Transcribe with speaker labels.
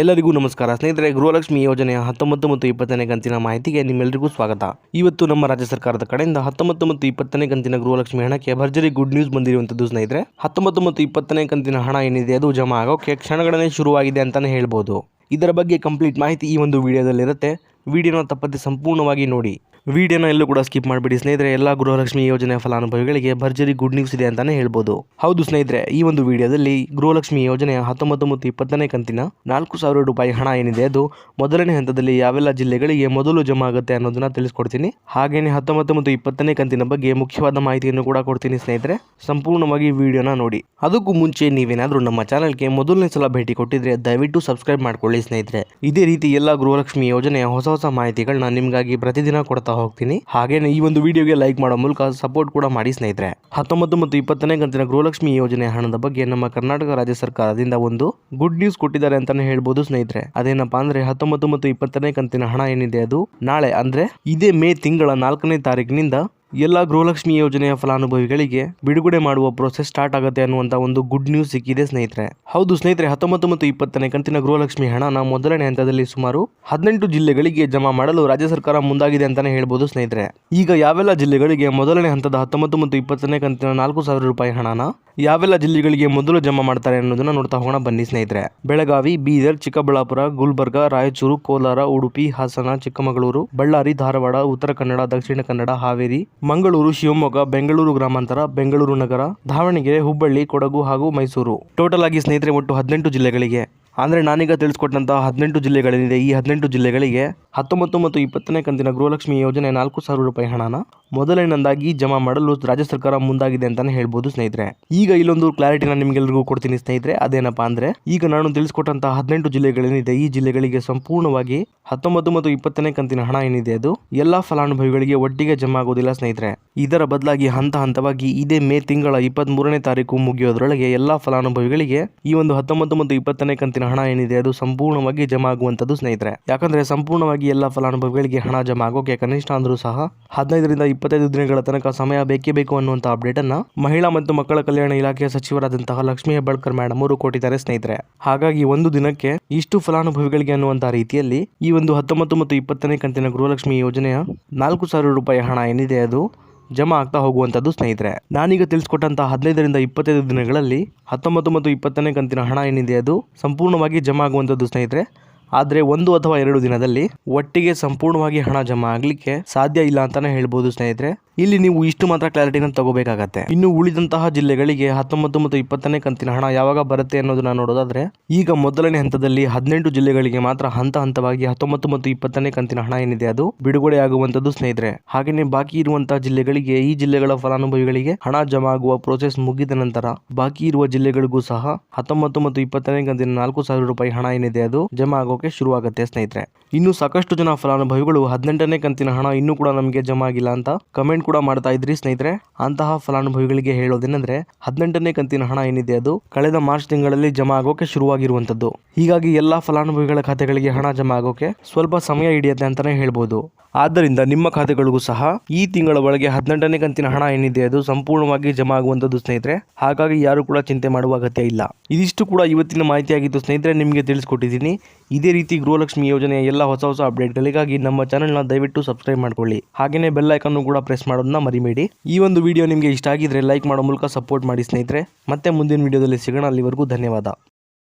Speaker 1: ಎಲ್ಲರಿಗೂ ನಮಸ್ಕಾರ. ಸ್ನೇಹಿತರೆ, ಗೃಹಲಕ್ಷ್ಮಿ ಯೋಜನೆಯ ಹತ್ತೊಂಬತ್ತು ಮತ್ತು ಇಪ್ಪತ್ತನೇ ಕಂತಿನ ಮಾಹಿತಿಗೆ ನಿಮ್ಮೆಲ್ಲರಿಗೂ ಸ್ವಾಗತ. ಇವತ್ತು ನಮ್ಮ ರಾಜ್ಯ ಸರ್ಕಾರದ ಕಡೆಯಿಂದ ಹತ್ತೊಂಬತ್ತು ಮತ್ತು ಇಪ್ಪತ್ತನೇ ಕಂತಿನ ಗೃಹಲಕ್ಷ್ಮಿ ಹಣಕ್ಕೆ ಭರ್ಜರಿ ಗುಡ್ ನ್ಯೂಸ್ ಬಂದಿರುವಂತದ್ದು ಸ್ನೇಹಿತರೆ. ಹತ್ತೊಂಬತ್ತು ಮತ್ತು ಇಪ್ಪತ್ತನೇ ಕಂತಿನ ಹಣ ಏನಿದೆ ಅದು ಜಮಾ ಆಗೋಕೆ ಕ್ಷಣಗಣನೆ ಶುರುವಾಗಿದೆ ಅಂತಾನೆ ಹೇಳ್ಬೋದು. ಇದರ ಬಗ್ಗೆ ಕಂಪ್ಲೀಟ್ ಮಾಹಿತಿ ಈ ಒಂದು ವಿಡಿಯೋದಲ್ಲಿರುತ್ತೆ. ವಿಡಿಯೋನ ತಪ್ಪದೆ ಸಂಪೂರ್ಣವಾಗಿ ನೋಡಿ. ವಿಡಿಯೋನ ಎಲ್ಲೂ ಕೂಡ ಸ್ಕಿಪ್ ಮಾಡಿಬಿಡಿ. ಸ್ನೇಹಿತರೆ, ಎಲ್ಲ ಗೃಹಲಕ್ಷ್ಮಿ ಯೋಜನೆಯ ಫಲಾನುಭವಿಗಳಿಗೆ ಭರ್ಜರಿ ಗುಡ್ ನ್ಯೂಸ್ ಇದೆ ಅಂತಾನೆ ಹೇಳ್ಬೋದು. ಹೌದು ಸ್ನೇಹಿತರೆ, ಈ ಒಂದು ವಿಡಿಯೋದಲ್ಲಿ ಗೃಹಲಕ್ಷ್ಮಿ ಯೋಜನೆಯ ಹತ್ತೊಂಬತ್ತು ಮತ್ತು ಇಪ್ಪತ್ತನೇ ಕಂತಿನ ನಾಲ್ಕು ಸಾವಿರ ರೂಪಾಯಿ ಹಣ ಏನಿದೆ, ಅದು ಮೊದಲನೇ ಹಂತದಲ್ಲಿ ಯಾವೆಲ್ಲ ಜಿಲ್ಲೆಗಳಿಗೆ ಮೊದಲು ಜಮಾ ಆಗುತ್ತೆ ಅನ್ನೋದನ್ನ ತಿಳಿಸ್ಕೊಡ್ತೀನಿ. ಹಾಗೇನೆ ಹತ್ತೊಂಬತ್ತು ಮತ್ತು ಇಪ್ಪತ್ತನೇ ಕಂತಿನ ಬಗ್ಗೆ ಮುಖ್ಯವಾದ ಮಾಹಿತಿಯನ್ನು ಕೂಡ ಕೊಡ್ತೀನಿ ಸ್ನೇಹಿತರೆ. ಸಂಪೂರ್ಣವಾಗಿ ವಿಡಿಯೋನ ನೋಡಿ. ಅದಕ್ಕೂ ಮುಂಚೆ ನೀವೇನಾದರೂ ನಮ್ಮ ಚಾನಲ್ಗೆ ಮೊದಲನೇ ಸಲ ಭೇಟಿ ಕೊಟ್ಟಿದ್ರೆ ದಯವಿಟ್ಟು ಸಬ್ಸ್ಕ್ರೈಬ್ ಮಾಡ್ಕೊಳ್ಳಿ ಸ್ನೇಹಿತರೆ. ಇದೇ ರೀತಿ ಎಲ್ಲ ಗೃಹಲಕ್ಷ್ಮಿ ಯೋಜನೆಯ ಹೊಸ ಹೊಸ ಮಾಹಿತಿಗಳನ್ನ ನಿಮಗಾಗಿ ಪ್ರತಿದಿನ ಕೊಡ್ತಾ ಹೋಗ್ತೀನಿ. ಹಾಗೇನೆ ಈ ಒಂದು ವಿಡಿಯೋಗೆ ಲೈಕ್ ಮಾಡೋ ಮೂಲಕ ಸಪೋರ್ಟ್ ಕೂಡ ಮಾಡಿ ಸ್ನೇಹಿತರೆ. ಹತ್ತೊಂಬತ್ತು ಮತ್ತು ಇಪ್ಪತ್ತನೇ ಕಂತಿನ ಗೃಹಲಕ್ಷ್ಮಿ ಯೋಜನೆ ಹಣದ ಬಗ್ಗೆ ನಮ್ಮ ಕರ್ನಾಟಕ ರಾಜ್ಯ ಸರ್ಕಾರದಿಂದ ಒಂದು ಗುಡ್ ನ್ಯೂಸ್ ಕೊಟ್ಟಿದ್ದಾರೆ ಅಂತಾನೆ ಹೇಳ್ಬೋದು ಸ್ನೇಹಿತರೆ. ಅದೇನಪ್ಪಾ ಅಂದ್ರೆ ಹತ್ತೊಂಬತ್ತು ಮತ್ತು ಇಪ್ಪತ್ತನೇ ಕಂತಿನ ಹಣ ಏನಿದೆ ಅದು? ನಾಳೆ ಅಂದ್ರೆ ಇದೇ ಮೇ ತಿಂಗಳ ನಾಲ್ಕನೇ ತಾರೀಕಿನಿಂದ ಎಲ್ಲ ಗೃಹಲಕ್ಷ್ಮಿ ಯೋಜನೆಯ ಫಲಾನುಭವಿಗಳಿಗೆ ಬಿಡುಗಡೆ ಮಾಡುವ ಪ್ರೋಸೆಸ್ ಸ್ಟಾರ್ಟ್ ಆಗುತ್ತೆ ಅನ್ನುವಂಥ ಒಂದು ಗುಡ್ ನ್ಯೂಸ್ ಸಿಕ್ಕಿದೆ ಸ್ನೇಹಿತರೆ. ಹೌದು ಸ್ನೇಹಿತರೆ, ಹತ್ತೊಂಬತ್ತು ಮತ್ತು ಇಪ್ಪತ್ತನೇ ಕಂತಿನ ಗೃಹಲಕ್ಷ್ಮಿ ಹಣನ ಮೊದಲನೇ ಹಂತದಲ್ಲಿ ಸುಮಾರು ಹದಿನೆಂಟು ಜಿಲ್ಲೆಗಳಿಗೆ ಜಮಾ ಮಾಡಲು ರಾಜ್ಯ ಸರ್ಕಾರ ಮುಂದಾಗಿದೆ ಅಂತಾನೆ ಹೇಳ್ಬೋದು ಸ್ನೇಹಿತರೆ. ಈಗ ಯಾವೆಲ್ಲ ಜಿಲ್ಲೆಗಳಿಗೆ ಮೊದಲನೇ ಹಂತದ ಹತ್ತೊಂಬತ್ತು ಮತ್ತು ಇಪ್ಪತ್ತನೇ ಕಂತಿನ ನಾಲ್ಕು ಸಾವಿರ ರೂಪಾಯಿ ಹಣನ ಯಾವೆಲ್ಲ ಜಿಲ್ಲೆಗಳಿಗೆ ಮೊದಲು ಜಮಾ ಮಾಡ್ತಾರೆ ಅನ್ನೋದನ್ನ ನೋಡ್ತಾ ಹೋಗೋಣ ಬನ್ನಿ ಸ್ನೇಹಿತರೆ. ಬೆಳಗಾವಿ, ಬೀದರ್, ಚಿಕ್ಕಬಳ್ಳಾಪುರ, ಗುಲ್ಬರ್ಗ, ರಾಯಚೂರು, ಕೋಲಾರ, ಉಡುಪಿ, ಹಾಸನ, ಚಿಕ್ಕಮಗಳೂರು, ಬಳ್ಳಾರಿ, ಧಾರವಾಡ, ಉತ್ತರ ಕನ್ನಡ, ದಕ್ಷಿಣ ಕನ್ನಡ, ಹಾವೇರಿ ಮಂಗಳೂರು, ಶಿವಮೊಗ್ಗ, ಬೆಂಗಳೂರು ಗ್ರಾಮಾಂತರ, ಬೆಂಗಳೂರು ನಗರ, ದಾವಣಗೆರೆ, ಹುಬ್ಬಳ್ಳಿ, ಕೊಡಗು ಹಾಗೂ ಮೈಸೂರು. ಟೋಟಲ್ ಆಗಿ ಸ್ನೇಹಿತರೆ, ಒಟ್ಟು ಹದಿನೆಂಟು ಜಿಲ್ಲೆಗಳಿಗೆ. ಅಂದರೆ ನಾನೀಗ ತಿಳಿಸ್ಕೊಟ್ಟಂತಹ ಹದಿನೆಂಟು ಜಿಲ್ಲೆಗಳೇನಿದೆ ಈ ಹದಿನೆಂಟು ಜಿಲ್ಲೆಗಳಿಗೆ ಹತ್ತೊಂಬತ್ತು ಮತ್ತು ಇಪ್ಪತ್ತನೇ ಕಂತಿನ ಗೃಹಲಕ್ಷ್ಮಿ ಯೋಜನೆ ನಾಲ್ಕು ಸಾವಿರ ರೂಪಾಯಿ ಹಣನ ಮೊದಲನೇದಾಗಿ ಜಮಾ ಮಾಡಲು ರಾಜ್ಯ ಸರ್ಕಾರ ಮುಂದಾಗಿದೆ ಅಂತಾನೆ ಹೇಳ್ಬೋದು ಸ್ನೇಹಿತರೆ. ಈಗ ಇಲ್ಲೊಂದು ಕ್ಲಾರಿಟಿನ ನಿಮಗೆಲ್ಲರಿಗೂ ಕೊಡ್ತೀನಿ ಸ್ನೇಹಿತರೆ. ಅದೇನಪ್ಪಾ ಅಂದ್ರೆ, ಈಗ ನಾನು ತಿಳಿಸ್ಕೊಟ್ಟಂತಹ ಹದಿನೆಂಟು ಜಿಲ್ಲೆಗಳೇನಿದೆ, ಈ ಜಿಲ್ಲೆಗಳಿಗೆ ಸಂಪೂರ್ಣವಾಗಿ ಹತ್ತೊಂಬತ್ತು ಮತ್ತು ಇಪ್ಪತ್ತನೇ ಕಂತಿನ ಹಣ ಏನಿದೆ ಅದು, ಎಲ್ಲಾ ಫಲಾನುಭವಿಗಳಿಗೆ ಒಟ್ಟಿಗೆ ಜಮಾ ಆಗೋದಿಲ್ಲ ಸ್ನೇಹಿತರೆ. ಇದರ ಬದಲಾಗಿ ಹಂತ ಹಂತವಾಗಿ ಇದೇ ಮೇ ತಿಂಗಳ ಇಪ್ಪತ್ತ್ ಮೂರನೇ ತಾರೀಕು ಮುಗಿಯೋದ್ರೊಳಗೆ ಎಲ್ಲಾ ಫಲಾನುಭವಿಗಳಿಗೆ ಈ ಒಂದು ಹತ್ತೊಂಬತ್ತು ಮತ್ತು ಇಪ್ಪತ್ತನೇ ಕಂತಿನ ಹಣ ಏನಿದೆ ಅದು ಸಂಪೂರ್ಣವಾಗಿ ಜಮಾ ಆಗುವಂತದ್ದು ಸ್ನೇಹಿತರೆ. ಯಾಕಂದ್ರೆ ಸಂಪೂರ್ಣವಾಗಿ ಎಲ್ಲಾ ಫಲಾನುಭವಿಗಳಿಗೆ ಹಣ ಜಮಾ ಆಗೋಕೆ ಕನಿಷ್ಠ ಅಂದ್ರೂ ಸಹ ಹದಿನೈದರಿಂದ ಇಪ್ಪತ್ತೈದು ದಿನಗಳ ತನಕ ಸಮಯ ಬೇಕೇ ಬೇಕು ಅಪ್ಡೇಟ್ ಅನ್ನ ಮಹಿಳಾ ಮತ್ತು ಮಕ್ಕಳ ಕಲ್ಯಾಣ ಇಲಾಖೆಯ ಸಚಿವರಾದಂತಹ ಲಕ್ಷ್ಮೀ ಹೆಬ್ಬಾಳ್ಕರ್ ಮೇಡಮ್ ಅವರು ಕೊಟ್ಟಿದ್ದಾರೆ ಸ್ನೇಹಿತರೆ. ಹಾಗಾಗಿ ಒಂದು ದಿನಕ್ಕೆ ಇಷ್ಟು ಫಲಾನುಭವಿಗಳಿಗೆ ಅನ್ನುವಂತಹ ರೀತಿಯಲ್ಲಿ ಈ ಒಂದು ಹತ್ತೊಂಬತ್ತು ಮತ್ತು ಇಪ್ಪತ್ತನೇ ಕಂತಿನ ಗೃಹಲಕ್ಷ್ಮಿ ಯೋಜನೆಯ ನಾಲ್ಕು ಸಾವಿರ ರೂಪಾಯಿ ಹಣ ಏನಿದೆ ಅದು ಜಮಾ ಆಗ್ತಾ ಹೋಗುವಂಥದ್ದು ಸ್ನೇಹಿತರೆ. ನಾನೀಗ ತಿಳಿಸ್ಕೊಟ್ಟಂತಹ ಹದಿನೈದರಿಂದ ಇಪ್ಪತ್ತೈದು ದಿನಗಳಲ್ಲಿ ಹತ್ತೊಂಬತ್ತು ಮತ್ತು ಇಪ್ಪತ್ತನೇ ಕಂತಿನ ಹಣ ಏನಿದೆ ಅದು ಸಂಪೂರ್ಣವಾಗಿ ಜಮಾ ಆಗುವಂಥದ್ದು ಸ್ನೇಹಿತರೆ. ಆದರೆ ಒಂದು ಅಥವಾ ಎರಡು ದಿನದಲ್ಲಿ ಒಟ್ಟಿಗೆ ಸಂಪೂರ್ಣವಾಗಿ ಹಣ ಜಮಾ ಆಗಲಿಕ್ಕೆ ಸಾಧ್ಯ ಇಲ್ಲ ಅಂತಾನೆ ಹೇಳ್ಬೋದು ಸ್ನೇಹಿತರೆ. ಇಲ್ಲಿ ನೀವು ಇಷ್ಟು ಮಾತ್ರ ಕ್ಲಾರಿಟಿನ ತಗೋಬೇಕಾಗತ್ತೆ. ಇನ್ನು ಉಳಿದಂತಹ ಜಿಲ್ಲೆಗಳಿಗೆ ಹತ್ತೊಂಬತ್ತು ಮತ್ತು ಇಪ್ಪತ್ತನೇ ಕಂತಿನ ಹಣ ಯಾವಾಗ ಬರುತ್ತೆ ಅನ್ನೋದನ್ನ ನೋಡೋದಾದ್ರೆ, ಈಗ ಮೊದಲನೇ ಹಂತದಲ್ಲಿ ಹದಿನೆಂಟು ಜಿಲ್ಲೆಗಳಿಗೆ ಮಾತ್ರ ಹಂತ ಹಂತವಾಗಿ ಹತ್ತೊಂಬತ್ತು ಮತ್ತು ಇಪ್ಪತ್ತನೇ ಕಂತಿನ ಹಣ ಏನಿದೆ ಅದು ಬಿಡುಗಡೆ ಆಗುವಂತದ್ದು ಸ್ನೇಹಿತರೆ. ಹಾಗೆಯೇ ಬಾಕಿ ಇರುವಂತಹ ಜಿಲ್ಲೆಗಳಿಗೆ ಈ ಜಿಲ್ಲೆಗಳ ಫಲಾನುಭವಿಗಳಿಗೆ ಹಣ ಜಮಾ ಆಗುವ ಪ್ರೋಸೆಸ್ ಮುಗಿದ ನಂತರ ಬಾಕಿ ಇರುವ ಜಿಲ್ಲೆಗಳಿಗೂ ಸಹ ಹತ್ತೊಂಬತ್ತು ಮತ್ತು ಇಪ್ಪತ್ತನೇ ಕಂತಿನ ನಾಲ್ಕು ಸಾವಿರ ರೂಪಾಯಿ ಹಣ ಏನಿದೆ ಅದು ಜಮಾ ಆಗೋಕೆ ಶುರುವಾಗುತ್ತೆ ಸ್ನೇಹಿತರೆ. ಇನ್ನು ಸಾಕಷ್ಟು ಜನ ಫಲಾನುಭವಿಗಳು ಹದಿನೆಂಟನೇ ಕಂತಿನ ಹಣ ಇನ್ನೂ ಕೂಡ ನಮಗೆ ಜಮಾ ಆಗಿಲ್ಲ ಅಂತ ಕಮೆಂಟ್ ಕೂಡ ಮಾಡ್ತಾ ಇದ್ರಿ ಸ್ನೇಹಿತರೆ. ಅಂತಹ ಫಲಾನುಭವಿಗಳಿಗೆ ಹೇಳೋದೇನೆಂದ್ರೆ ಹದಿನೆಂಟನೇ ಕಂತಿನ ಹಣ ಏನಿದೆ ಅದು ಕಳೆದ ಮಾರ್ಚ್ ತಿಂಗಳಲ್ಲಿ ಜಮಾ ಆಗೋಕೆ ಶುರುವಾಗಿರುವಂತದ್ದು ಹೀಗಾಗಿ ಎಲ್ಲಾ ಫಲಾನುಭವಿಗಳ ಖಾತೆಗಳಿಗೆ ಹಣ ಜಮಾ ಆಗೋಕೆ ಸ್ವಲ್ಪ ಸಮಯ ಹಿಡಿಯುತ್ತೆ ಅಂತಾನೆ ಹೇಳ್ಬೋದು. ಆದ್ದರಿಂದ ನಿಮ್ಮ ಖಾತೆಗಳಿಗೂ ಸಹ ಈ ತಿಂಗಳ ಒಳಗೆ ಹದಿನೆಂಟನೇ ಕಂತಿನ ಹಣ ಏನಿದೆ ಅದು ಸಂಪೂರ್ಣವಾಗಿ ಜಮಾ ಆಗುವಂತದ್ದು ಸ್ನೇಹಿತರೆ. ಹಾಗಾಗಿ ಯಾರು ಕೂಡ ಚಿಂತೆ ಮಾಡುವ ಅಗತ್ಯ ಇಲ್ಲ. ಇದಿಷ್ಟು ಕೂಡ ಇವತ್ತಿನ ಮಾಹಿತಿಯಾಗಿತ್ತು ಸ್ನೇಹಿತರೆ, ನಿಮಗೆ ತಿಳಿಸ್ಕೊಟ್ಟಿದ್ದೀನಿ. ಇದೇ ರೀತಿ ಗೃಹಲಕ್ಷ್ಮಿ ಯೋಜನೆಯ ಎಲ್ಲ ಹೊಸ ಹೊಸ ಅಪ್ಡೇಟ್ಗಳಿಗಾಗಿ ನಮ್ಮ ಚಾನೆಲ್ನ ದಯವಿಟ್ಟು ಸಬ್ಸ್ಕ್ರೈಬ್ ಮಾಡ್ಕೊಳ್ಳಿ. ಹಾಗೆಯೇ ಬೆಲ್ ಐಕನ್ನು ಕೂಡ ಪ್ರೆಸ್ ಮಾಡೋದನ್ನ ಮರಿಬೇಡಿ. ಈ ಒಂದು ವಿಡಿಯೋ ನಿಮಗೆ ಇಷ್ಟ ಆಗಿದ್ರೆ ಲೈಕ್ ಮಾಡೋ ಮೂಲಕ ಸಪೋರ್ಟ್ ಮಾಡಿ ಸ್ನೇಹಿತರೆ. ಮತ್ತೆ ಮುಂದಿನ ವಿಡಿಯೋದಲ್ಲಿ ಸಿಗೋಣ. ಅಲ್ಲಿವರೆಗೂ ಧನ್ಯವಾದ.